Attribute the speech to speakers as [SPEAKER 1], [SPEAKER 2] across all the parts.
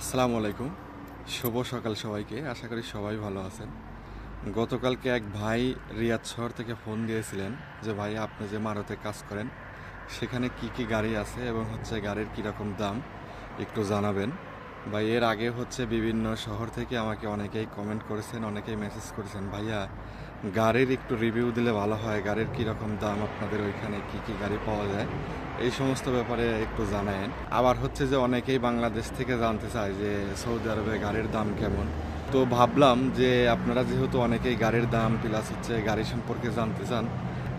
[SPEAKER 1] আসসালামু আলাইকুম। শুভ সকাল সবাইকে। আশা করি সবাই ভালো আছেন। গতকালকে এক ভাই রিয়াদ শহর থেকে ফোন দিয়েছিলেন যে, ভাই, আপনি যে মারুতে কাজ করেন, সেখানে কি কি গাড়ি আছে এবং হচ্ছে গাড়ির কীরকম দাম, একটু জানাবেন। বা এর আগে হচ্ছে বিভিন্ন শহর থেকে আমাকে অনেকেই কমেন্ট করেছেন, অনেকেই মেসেজ করেছেন, ভাইয়া, গাড়ির একটু রিভিউ দিলে ভালো হয়, গাড়ির কীরকম দাম আপনাদের ওইখানে, কি কি গাড়ি পাওয়া যায়? এই সমস্ত ব্যাপারে একটু জানায়েন। আবার হচ্ছে যে অনেকেই বাংলাদেশ থেকে জানতে চায় যে সৌদি আরবে গাড়ির দাম কেমন। তো ভাবলাম যে আপনারা যেহেতু অনেকেই গাড়ির দাম প্লাস হচ্ছে গাড়ি সম্পর্কে জানতে চান,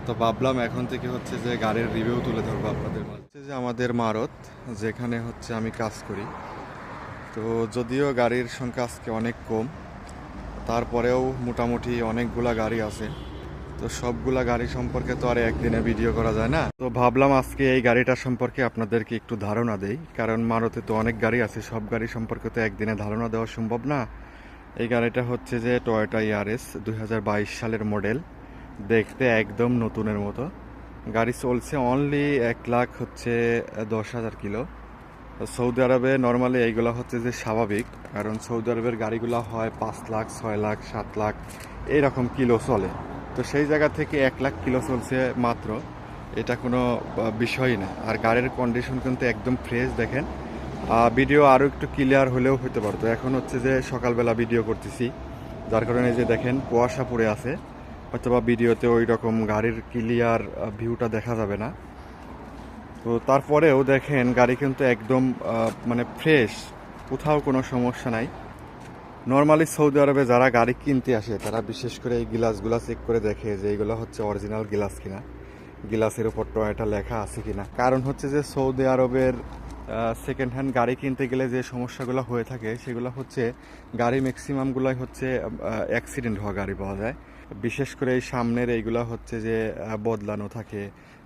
[SPEAKER 1] তো ভাবলাম এখন থেকে হচ্ছে যে গাড়ির রিভিউ তুলে ধরবো আপনাদের মাঝে। যে আমাদের মারত, যেখানে হচ্ছে আমি কাজ করি তো যদিও গাড়ির সংখ্যা আজকে অনেক কম, তারপরেও মোটামুটি অনেকগুলা গাড়ি আছে। তো সবগুলা গাড়ি সম্পর্কে তো আর একদিনে ভিডিও করা যায় না। তো ভাবলাম আজকে এই গাড়িটা সম্পর্কে আপনাদেরকে একটু ধারণা দেই, কারণ মারুতে তো অনেক গাড়ি আছে, সব গাড়ি সম্পর্কে তো একদিনে ধারণা দেওয়া সম্ভব না। এই গাড়িটা হচ্ছে যে টয়োটা ইয়ারএস দুই সালের মডেল, দেখতে একদম নতুনের মতো। গাড়ি চলছে অনলি এক লাখ হচ্ছে দশ হাজার কিলো। সৌদি আরবে নর্মালি এইগুলো হচ্ছে যে স্বাভাবিক, কারণ সৌদি আরবের গাড়িগুলো হয় পাঁচ লাখ, ছয় লাখ, সাত লাখ, এইরকম কিলো চলে। তো সেই জায়গা থেকে এক লাখ কিলো চলছে মাত্র। এটা কোনো বিষয়ই না। আর গাড়ির কন্ডিশন কিন্তু একদম ফ্রেশ দেখেন। ভিডিও আরও একটু ক্লিয়ার হলেও হতে পারতো। এখন হচ্ছে যে সকালবেলা ভিডিও করতেছি। যার কারণে যে দেখেন কুয়াশা পড়ে আছে। অথবা ভিডিওতে ওই রকম গাড়ির ক্লিয়ার ভিউটা দেখা যাবে না। তো তারপরেও দেখেন গাড়ি কিন্তু একদম মানে ফ্রেশ কোথাও কোনো সমস্যা নাই। নর্মালি সৌদি আরবে যারা গাড়ি কিনতে আসে, তারা বিশেষ করে এই গ্লাসগুলো চেক করে দেখে যে এইগুলো হচ্ছে অরিজিনাল গিলাস কিনা। গিলাসের উপর টয়টা লেখা আছে কিনা। কারণ হচ্ছে যে সৌদি আরবের সেকেন্ড হ্যান্ড গাড়ি কিনতে গেলে যে সমস্যাগুলো হয়ে থাকে, সেগুলো হচ্ছে গাড়ি ম্যাক্সিমামগুলোই হচ্ছে অ্যাক্সিডেন্ট হওয়া গাড়ি পাওয়া যায়। বিশেষ করে এই সামনের এইগুলো হচ্ছে যে বদলানো থাকে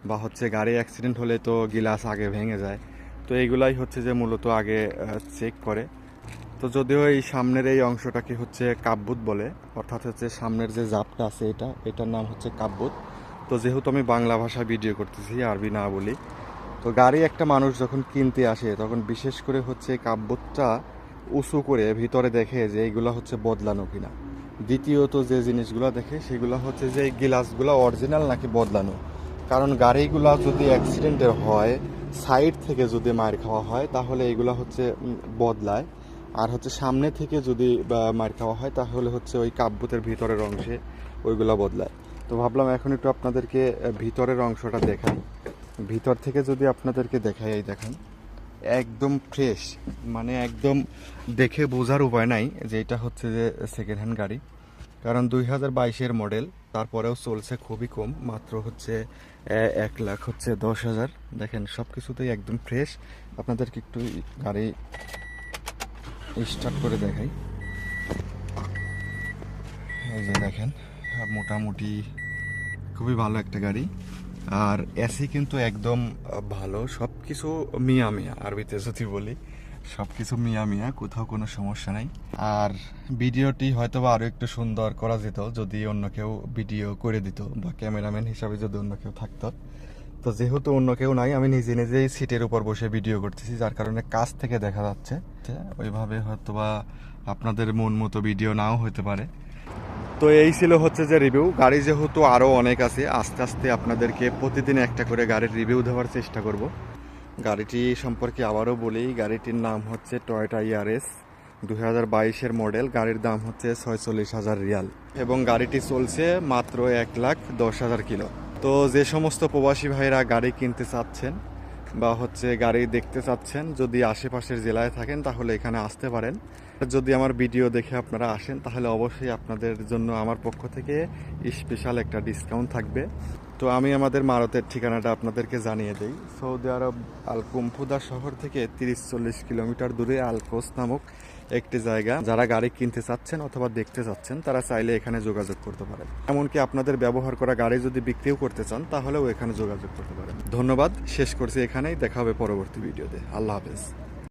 [SPEAKER 1] বা হচ্ছে গাড়ি অ্যাক্সিডেন্ট হলে তো গিলাস আগে ভেঙে যায়। তো এইগুলাই হচ্ছে যে মূলত আগে চেক করে। তো যদিও এই সামনের এই অংশটাকে হচ্ছে কাব্যুত বলে, অর্থাৎ হচ্ছে সামনের যে জাপটা আছে এটা, এটার নাম হচ্ছে কাব্বুত তো যেহেতু আমি বাংলা ভাষায় ভিডিও করতেছি, আরবি না বলি তো গাড়ি একটা মানুষ যখন কিনতে আসে, তখন বিশেষ করে হচ্ছে কাব্বুতটা উঁচু করে ভিতরে দেখে যে এইগুলো হচ্ছে বদলানো কিনা। দ্বিতীয়ত যে জিনিসগুলো দেখে, সেগুলো হচ্ছে যে এই গ্লাসগুলো অরিজিনাল নাকি বদলানো। কারণ গাড়িগুলো যদি অ্যাক্সিডেন্টের হয় সাইড থেকে যদি মার খাওয়া হয়, তাহলে এগুলো হচ্ছে বদলায়। আর হচ্ছে সামনে থেকে যদি মার খাওয়া হয়, তাহলে হচ্ছে ওই কাব্যতের ভিতরের অংশে ওইগুলো বদলায়। তো ভাবলাম এখন একটু আপনাদেরকে ভিতরের অংশটা দেখাই। ভিতর থেকে যদি আপনাদেরকে দেখাই, এই দেখেন, একদম ফ্রেশ মানে একদম দেখে বোঝার উপায় নাই যে এটা হচ্ছে যে সেকেন্ড হ্যান্ড গাড়ি। কারণ দুই হাজার বাইশের মডেল তারপরেও চলছে খুবই কম, মাত্র হচ্ছে এক লাখ হচ্ছে দশ হাজার। দেখেন সব কিছুতেই একদম ফ্রেশ আপনাদেরকে একটু গাড়ি স্টার্ট করে দেখাই। এই যে দেখেন, মোটামুটি খুবই ভালো একটা গাড়ি। আর এসি কিন্তু একদম ভালো। সব কিছু মিয়া মিয়া, আরবিতে যদি বলি। সব কিছু মিয়া মিয়া, কোথাও কোনো সমস্যা নাই। আর ভিডিওটি হয়তো বা আরও একটু সুন্দর করা যেত, যদি অন্য কেউ ভিডিও করে দিত বা ক্যামেরাম্যান হিসাবে যদি অন্য কেউ থাকতো। তো যেহেতু অন্য কেউ নাই, আমি নিজে নিজেই সিটের উপর বসে ভিডিও করতেছি, যার কারণে কাছ থেকে দেখা যাচ্ছে। ওইভাবে হয়তো বা আপনাদের মন মতো ভিডিও নাও হতে পারে। তো এই ছিল হচ্ছে যে রিভিউ গাড়ি যেহেতু আরও অনেক আছে, আস্তে আস্তে আপনাদেরকে প্রতিদিন একটা করে গাড়ির রিভিউ দেওয়ার চেষ্টা করব। গাড়িটি সম্পর্কে আবারও বলি, গাড়িটির নাম হচ্ছে টয়োটা ইয়ারএস দু হাজার বাইশের মডেল গাড়ির দাম হচ্ছে ছয়চল্লিশ হাজার রিয়াল এবং গাড়িটি চলছে মাত্র এক লাখ দশ হাজার কিলো। তো যে সমস্ত প্রবাসী ভাইরা গাড়ি কিনতে চাচ্ছেন বা হচ্ছে গাড়ি দেখতে চাচ্ছেন, যদি আশেপাশের জেলায় থাকেন তাহলে এখানে আসতে পারেন। যদি আমার ভিডিও দেখে আপনারা আসেন, তাহলে অবশ্যই আপনাদের জন্য আমার পক্ষ থেকে স্পেশাল একটা ডিসকাউন্ট থাকবে। তো আমি আমাদের মারতের ঠিকানাটা আপনাদেরকে জানিয়ে দিই। সৌদি আরব আল কুম্ফুদা শহর থেকে তিরিশ চল্লিশ কিলোমিটার দূরে আলকোস নামক একটি জায়গা। যারা গাড়ি কিনতে চাচ্ছেন অথবা দেখতে চাচ্ছেন, তারা চাইলে এখানে যোগাযোগ করতে পারেন। এমনকি আপনাদের ব্যবহার করা গাড়ি যদি বিক্রিও করতে চান, তাহলেও এখানে যোগাযোগ করতে পারেন। ধন্যবাদ। শেষ করছি এখানেই। দেখা হবে পরবর্তী ভিডিওতে। আল্লাহ হাফেজ।